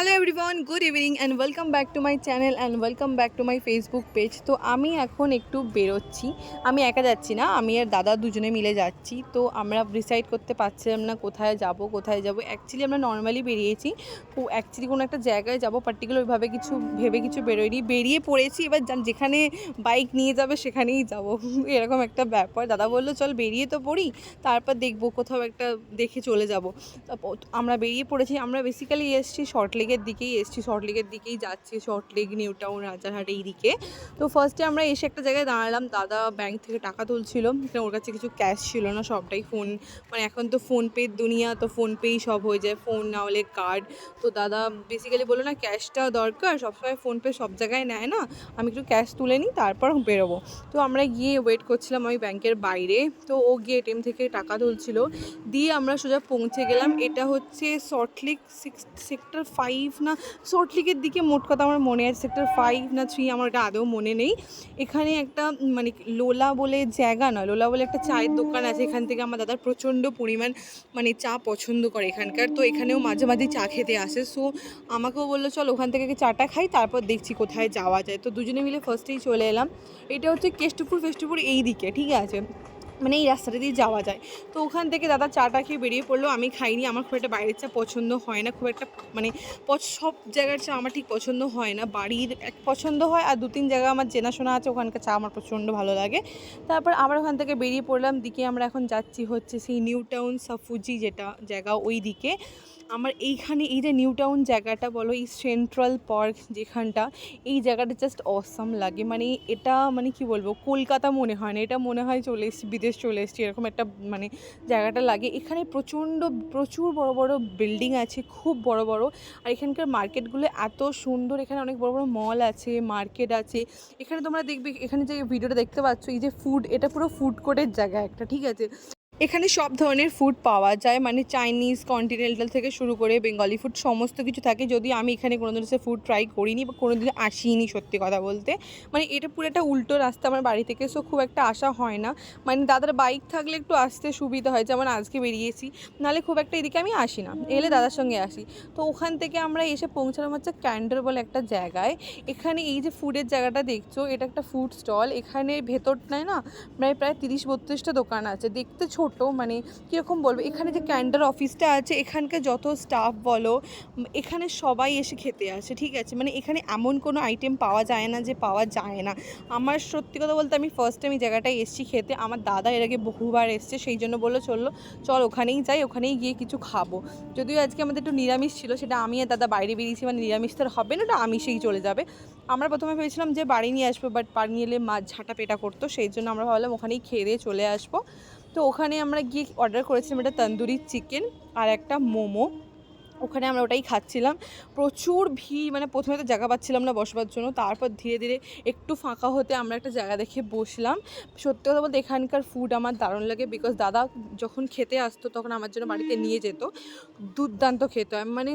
Hello everyone good evening and welcome back to my channel and welcome back to my Facebook page তো আমি এখন একটু বেরোচ্ছি। আমি একা যাচ্ছি না, আমি আর দাদা দুজনে মিলে যাচ্ছি। তো আমরা ডিসাইড করতে পারছিলাম না কোথায় যাব কোথায় যাব। অ্যাকচুয়ালি আমরা নর্মালি বেরিয়েছি। তো অ্যাকচুয়ালি কোনো একটা জায়গায় যাব পার্টিকুলার ওইভাবে কিছু ভেবে কিছু বেরোয়নি। বেরিয়ে পড়েছি, এবার যেখানে বাইক নিয়ে যাবে সেখানেই যাব। এরকম একটা ব্যাপার। দাদা বলল, চল বেরিয়ে তো পড়ি, তারপর দেখব, কোথাও একটা দেখে চলে যাব। আমরা বেরিয়ে পড়েছি। আমরা বেসিক্যালি এসেছি শর্ট লেগের দিকেই এসেছি শর্ট লেগের দিকেই যাচ্ছি short leg New Town Rajarhat এই দিকে তো ফার্স্টে আমরা এসে একটা জায়গায় দাঁড়ালাম, দাদা ব্যাংক থেকে টাকা তুলছিল। ওর কাছে কিছু ক্যাশ ছিল না, সবটাই ফোন মানে এখন তো ফোনপের দুনিয়া, তো ফোনপেই সব হয়ে যায় ফোন না হলে কার্ড তো দাদা বেসিক্যালি বলল, না ক্যাশটা দরকার, সবসময় ফোনপে সব জায়গায় নেয় না, আমি একটু ক্যাশ তুলে নিই, তারপর বেরোবো। তো আমরা গিয়ে ওয়েট করছিলাম ওই ব্যাংকের বাইরে। তো ও গিয়ে এটিএম থেকে টাকা তুলছিল। দিয়ে আমরা সোজা পৌঁছে গেলাম, এটা হচ্ছে সল্টলেক সিক্স সেক্টর ফাইভ না সল্টলেকের দিকে মোট কথা আমার মনে আছে সেক্টর ফাইভ না থ্রি আমার এটা আদৌ মনে নেই। এখানে একটা মানে লোলা বলে জায়গা নয় লোলা বলে একটা চায়ের দোকান আছে, এখান থেকে আমার দাদার প্রচণ্ড পরিমাণ মানে চা পছন্দ করে এখানকার। তো এখানেও মাঝে মাঝে চা খেতে আসে। সো আমাকেও বলল, চল ওখান থেকে চাটা খাই, তারপর দেখছি কোথায় যাওয়া যায়। তো দুজনে মিলে ফার্স্টেই চলে এলাম। এটা হচ্ছে কেষ্টপুর, ফেষ্টপুর এই দিকে, ঠিক আছে? মানে এই রাস্তাটা দিয়ে যাওয়া যায়। তো ওখান থেকে দাদা চাটা খেয়ে বেরিয়ে পড়ল। আমি খাইনি, আমার খুব একটা বাইরের চা পছন্দ হয় না। খুব একটা মানে সব জায়গার চা আমার ঠিক পছন্দ হয় না। বাড়ির এক পছন্দ হয় আর দু তিন জায়গা আমার চেনাশোনা আছে, ওখানকার চা আমার প্রচণ্ড ভালো লাগে। তারপর আবার ওখান থেকে বেরিয়ে পড়লাম। দিকে আমরা এখন যাচ্ছি হচ্ছে সেই নিউ টাউন সাফুজি যেটা, জায়গা ওই দিকে। আমার এইখানে এই যে নিউ টাউন জায়গাটা বলো, এই সেন্ট্রাল পার্ক যেখানটা, এই জায়গাটা জাস্ট অসাম লাগে। মানে এটা মানে কি বলব, কলকাতা মনে হয় না। এটা মনে হয় চলে এসেছি বিদেশ চলে এসেছি, এরকম একটা মানে জায়গাটা লাগে। এখানে প্রচণ্ড, প্রচুর বড় বড় বিল্ডিং আছে, খুব বড় বড়। আর এখানকার মার্কেটগুলো এত সুন্দর, এখানে অনেক বড় বড় মল আছে মার্কেট আছে। এখানে তোমরা দেখবে, এখানে যে ভিডিওটা দেখতে পাচ্ছ, এই যে ফুড এটা পুরো ফুড কোর্টের জায়গা একটা, ঠিক আছে? এখানে সব ধরনের ফুড পাওয়া যায় মানে চাইনিজ কন্টিনেন্টাল থেকে শুরু করে বেঙ্গলি ফুড সমস্ত কিছু থাকে। যদি আমি এখানে কোনো দিন ফুড ট্রাই করিনি বা কোনো দিন আসিনি সত্যি কথা বলতে। মানে এটা পুরো একটা উল্টো রাস্তা আমার বাড়ি থেকে সো খুব একটা আসা হয় না। মানে দাদার বাইক থাকলে একটু আসতে সুবিধা হয়, যেমন আজকে বেরিয়েছি। নাহলে খুব একটা এদিকে আমি আসি না, এলে দাদার সঙ্গে আসি। তো ওখান থেকে আমরা এসে পৌঁছালাম হচ্ছে ক্যান্ডার বলে একটা জায়গায়। এখানে এই যে ফুডের জায়গাটা দেখছ, এটা একটা ফুড স্টল এখানে ভেতরটায় না, প্রায় প্রায় তিরিশ বত্রিশটা দোকান আছে। দেখতে ছোট মানে কীরকম বলব, এখানে যে ক্যান্ডার অফিসটা আছে এখানকার যত স্টাফ বলো এখানে সবাই এসে খেতে আসে, ঠিক আছে? মানে এখানে এমন কোনো আইটেম পাওয়া যায় না যে পাওয়া যায় না। আমার সত্যি কথা বলতে আমি ফার্স্ট টাইম এই জায়গাটায় এসেছি খেতে। আমার দাদা এর আগে বহুবার এসছে, সেই জন্য বলল চলল চল ওখানেই যাই, ওখানেই গিয়ে কিছু খাব। যদিও আজকে আমাদের একটু নিরামিষ ছিল, সেটা আমি আর দাদা বাইরে বেরিয়েছি মানে নিরামিষ তো আর হবে না, ওটা আমিষেই চলে যাবে। আমরা প্রথমে ভেবেছিলাম যে বাড়ি নিয়ে আসব বাট বাড়ি নিয়ে এলে মাছ ঝাঁটা পেটা করতো, সেই জন্য আমরা ভাবলাম ওখানেই খেয়ে দিয়ে চলে আসব। তো ওখানে আমরা গিয়ে অর্ডার করেছিলাম একটা তন্দুরি চিকেন আর একটা মোমো। ওখানে আমরা ওটাই খাচ্ছিলাম। প্রচুর ভিড় মানে প্রথমে তো জায়গা পাচ্ছিলাম না বসবার জন্য। তারপর ধীরে ধীরে একটু ফাঁকা হতে আমরা একটা জায়গা দেখে বসলাম। সত্যি কথা বলতে এখানকার ফুড আমার দারুণ লাগে বিকজ দাদা যখন খেতে আসতো তখন আমার জন্য বাড়িতে নিয়ে যেত। দুর্দান্ত খেতে হয়। মানে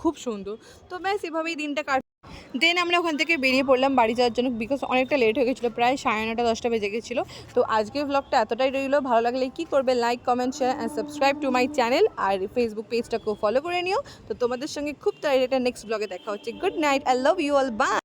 খুব সুন্দর। তো ব্যাস, এভাবেই দিনটা কাট। দেন আমরা ওখান থেকে বেরিয়ে পড়লাম বাড়ি যাওয়ার জন্য বিকজ অনেকটা লেট হয়ে গেছিল, প্রায় সাড়ে নটা দশটা বেজে গেছিল। তো আজকের ব্লগটা এতটাই রইল। ভালো লাগলে কী করবে like comment share and subscribe to my channel R Facebook পেজটাকেও ফলো করে নিও। তো তোমাদের সঙ্গে খুব তাড়াতাড়ি একটা নেক্সট ব্লগে দেখা হচ্ছে। Good night I love you all bye